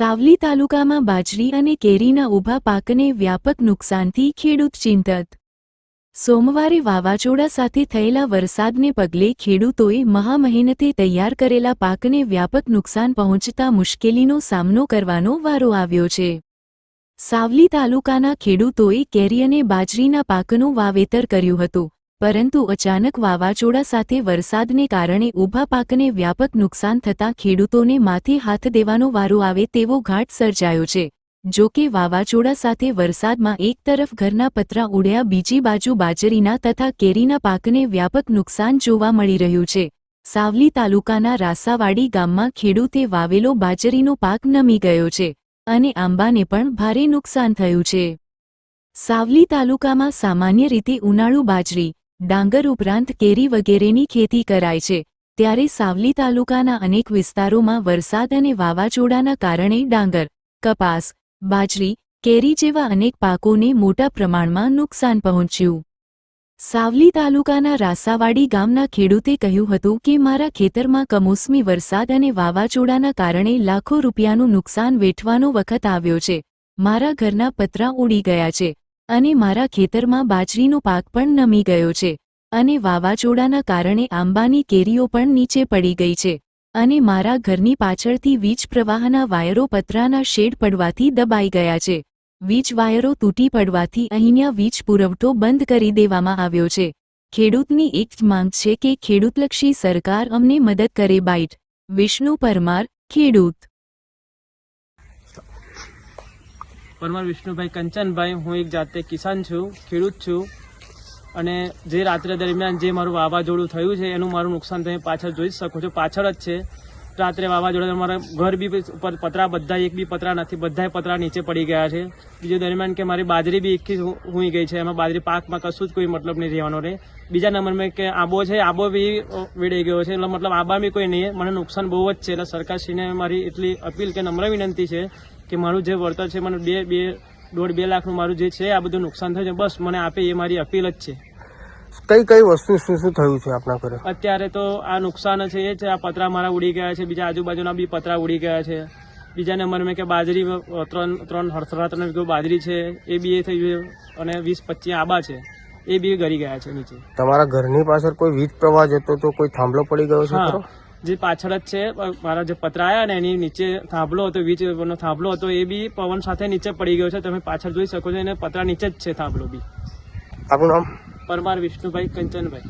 સાવલી તાલુકામાં બાજરી અને કેરીના ઊભા પાકને વ્યાપક નુકસાનથી ખેડૂત ચિંતત. સોમવારે વાવાઝોડા સાથે થયેલા વરસાદને પગલે ખેડૂતોએ મહામહેનતે તૈયાર કરેલા પાકને વ્યાપક નુકસાન પહોંચતા મુશ્કેલીનો સામનો કરવાનો વારો આવ્યો છે. સાવલી તાલુકાના ખેડૂતોએ કેરી અને બાજરીના પાકનું વાવેતર કર્યું હતું. પરંતુ અચાનક વાવાઝોડા સાથે વરસાદને કારણે ઊભા પાકને વ્યાપક નુકસાન થતાં ખેડૂતોને માથે હાથ દેવાનો વારો આવે તેવો ઘાટ સર્જાયો છે. જો કે વાવાઝોડા સાથે વરસાદમાં એક તરફ ઘરના પતરા ઉડ્યા, બીજી બાજુ બાજરીના તથા કેરીના પાકને વ્યાપક નુકસાન જોવા મળી રહ્યું છે. સાવલી તાલુકાના રાસાવાડી ગામમાં ખેડૂતે વાવેલો બાજરીનો પાક નમી ગયો છે અને આંબાને પણ ભારે નુકસાન થયું છે. સાવલી તાલુકામાં સામાન્ય રીતે ઉનાળુ બાજરી ડાંગર ઉપરાંત કેરી વગેરેની ખેતી કરાય છે, ત્યારે સાવલી તાલુકાના અનેક વિસ્તારોમાં વરસાદ અને વાવાઝોડાના કારણે ડાંગર, કપાસ, બાજરી, કેરી જેવા અનેક પાકોને મોટા પ્રમાણમાં નુકસાન પહોંચ્યું. સાવલી તાલુકાના રાસાવાડી ગામના ખેડૂતે કહ્યું હતું કે, મારા ખેતરમાં કમોસમી વરસાદ અને વાવાઝોડાના કારણે લાખો રૂપિયાનું નુકસાન વેઠવાનો વખત આવ્યો છે. મારા ઘરના પતરા ઉડી ગયા છે. અને મારા ખેતરમાં બાજરીનો પાક પણ નમી ગયો છે અને વાવાઝોડાના કારણે આંબાની કેરીઓ પણ નીચે પડી ગઈ છે અને મારા ઘરની પાછળથી વીજ પ્રવાહના વાયરો પતરાના શેડ પડવાથી દબાઈ ગયા છે. વીજ વાયરો તૂટી પડવાથી અહીંયા વીજ પુરવઠો બંધ કરી દેવામાં આવ્યો છે. ખેડૂતની એક જ માંગ છે કે ખેડૂતલક્ષી સરકાર અમને મદદ કરે બાઇટ વિષ્ણુ પરમાર, ખેડૂત. પરમાર વિષ્ણુભાઈ કંચનભાઈ, હું એક જાતે કિસાન છું, ખેડૂત છું. અને જે રાત્રે દરમિયાન જે મારું વાવાઝોડું થયું છે, એનું મારું નુકસાન તમે પાછળ જોઈ શકો છો. પાછળ જ છે. રાત્રે વાવાઝોડા મારા ઘર બી ઉપર પતરા બધા એક બી પતરા નથી. બધાય પતરા નીચે પડી ગયા છે. બીજું દરમિયાન કે મારી બાજરી બી એકથી હુઈ ગઈ છે. એમાં બાજરી પાકમાં કશું જ કોઈ મતલબ નહીં રહેવાનો રહે બીજા નંબરમાં કે આંબો છે, આંબો બી વેડાઈ ગયો છે. એટલે મતલબ આંબા બી કોઈ નહીં. મને નુકસાન બહુ જ છે. એટલે સરકારશ્રીને મારી એટલી અપીલ કે નમ્ર વિનંતી છે કે મારું જે વળતર છે, મને બે બે, દોઢ બે લાખનું મારું જે છે, આ બધું નુકસાન થયું છે. બસ મને આપે એ મારી અપીલ જ છે. કઈ કઈ વસ્તુ શું શું થયું છે આપના ઘરે? અત્યારે તો આ નુકસાન છે એ છે આ પતરા મારા ઉડી ગયા છે બીજા આજુબાજુના બી પતરા ઉડી ગયા છે. બીજા નંબર મેં કે બાજરી ત્રણ ત્રણ હરસરા ત્રણ વીઘો બાજરી છે એ બી એ થઈ ગયું અને વીસ પચીસ આબા છે એ બી ગરી ગયા છે નીચે. તમારા ઘરની પાછળ કોઈ વીજ પ્રવાહ જતો તો કોઈ થાંભલો પડી ગયો છે જે પાછળ જ છે મારા જે પતરા આવ્યા ને એની નીચે થાંભલો હતો વીજ નો થાંભલો હતો એ બી પવન સાથે નીચે પડી ગયો છે તમે પાછળ જોઈ શકો છો એને પતરા નીચે જ છે થાંભલો બી. આપણું નામ? પરમાર વિષ્ણુભાઈ કંચનભાઈ.